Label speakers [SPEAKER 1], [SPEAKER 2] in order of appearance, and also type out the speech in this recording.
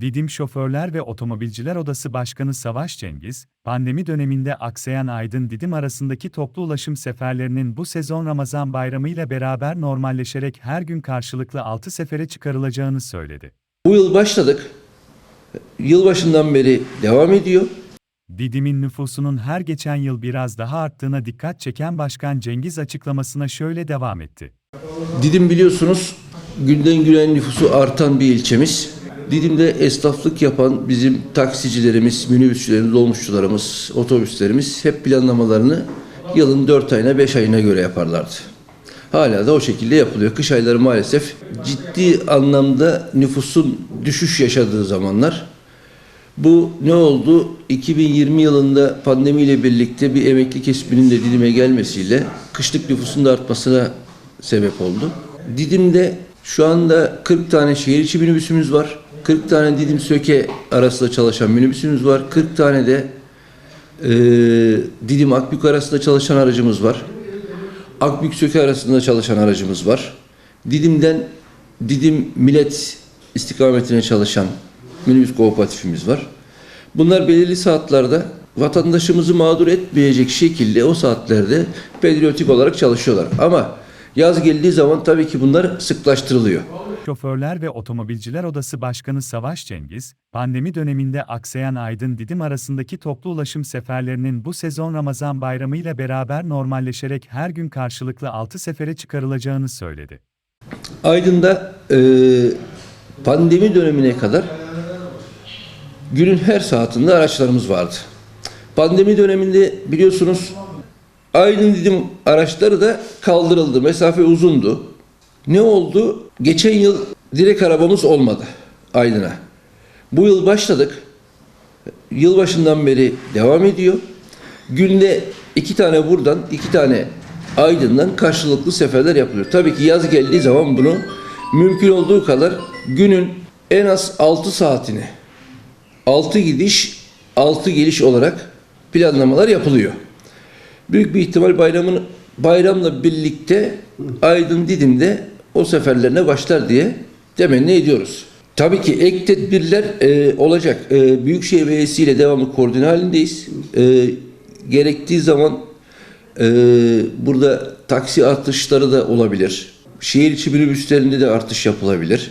[SPEAKER 1] Didim Şoförler ve Otomobilciler Odası Başkanı Savaş Cengiz, pandemi döneminde aksayan Aydın Didim arasındaki toplu ulaşım seferlerinin bu sezon Ramazan bayramı ile beraber normalleşerek her gün karşılıklı 6 sefere çıkarılacağını söyledi.
[SPEAKER 2] Bu yıl başladık. Yılbaşından beri devam ediyor.
[SPEAKER 1] Didim'in nüfusunun her geçen yıl biraz daha arttığına dikkat çeken Başkan Cengiz açıklamasına şöyle devam etti.
[SPEAKER 2] Didim biliyorsunuz günden güne nüfusu artan bir ilçemiz. Didim'de esnaflık yapan bizim taksicilerimiz, minibüsçülerimiz, dolmuşçularımız, otobüslerimiz hep planlamalarını yılın 4 ayına 5 ayına göre yaparlardı. Hala da o şekilde yapılıyor. Kış ayları maalesef ciddi anlamda nüfusun düşüş yaşadığı zamanlar. Bu ne oldu? 2020 yılında pandemiyle birlikte bir emekli kesiminin de Didim'e gelmesiyle kışlık nüfusun da artmasına sebep oldu. Didim'de şu anda 40 tane şehir içi minibüsümüz var. 40 tane Didim Söke arasında çalışan minibüsümüz var. 40 tane de e, Didim Akbük arasında çalışan aracımız var. Akbük Söke arasında çalışan aracımız var. Didim'den Didim Millet istikametine çalışan minibüs kooperatifimiz var. Bunlar belirli saatlerde vatandaşımızı mağdur etmeyecek şekilde o saatlerde patriotik olarak çalışıyorlar. Ama yaz geldiği zaman tabii ki bunlar sıklaştırılıyor.
[SPEAKER 1] Şoförler ve Otomobilciler Odası Başkanı Savaş Cengiz, pandemi döneminde aksayan Aydın Didim arasındaki toplu ulaşım seferlerinin bu sezon Ramazan bayramı ile beraber normalleşerek her gün karşılıklı 6 sefere çıkarılacağını söyledi.
[SPEAKER 2] Aydın'da e, pandemi dönemine kadar günün her saatinde araçlarımız vardı. Pandemi döneminde biliyorsunuz Aydın dedim araçları da kaldırıldı. Mesafe uzundu. Ne oldu? Geçen yıl direkt arabamız olmadı Aydın'a. Bu yıl başladık. Yılbaşından beri devam ediyor. Günde iki tane buradan, iki tane Aydın'dan karşılıklı seferler yapılıyor. Tabii ki yaz geldiği zaman bunu mümkün olduğu kadar günün en az 6 saatini 6 gidiş, 6 geliş olarak planlamalar yapılıyor. Büyük bir ihtimal bayramın bayramla birlikte Aydın Didim'de o seferlerine başlar diye temenni ediyoruz. Tabii ki ek tedbirler e, olacak. E, Büyükşehir Belediyesi ile devamlı koordine halindeyiz. E, gerektiği zaman e, burada taksi artışları da olabilir. Şehir içi minibüslerinde de artış yapılabilir.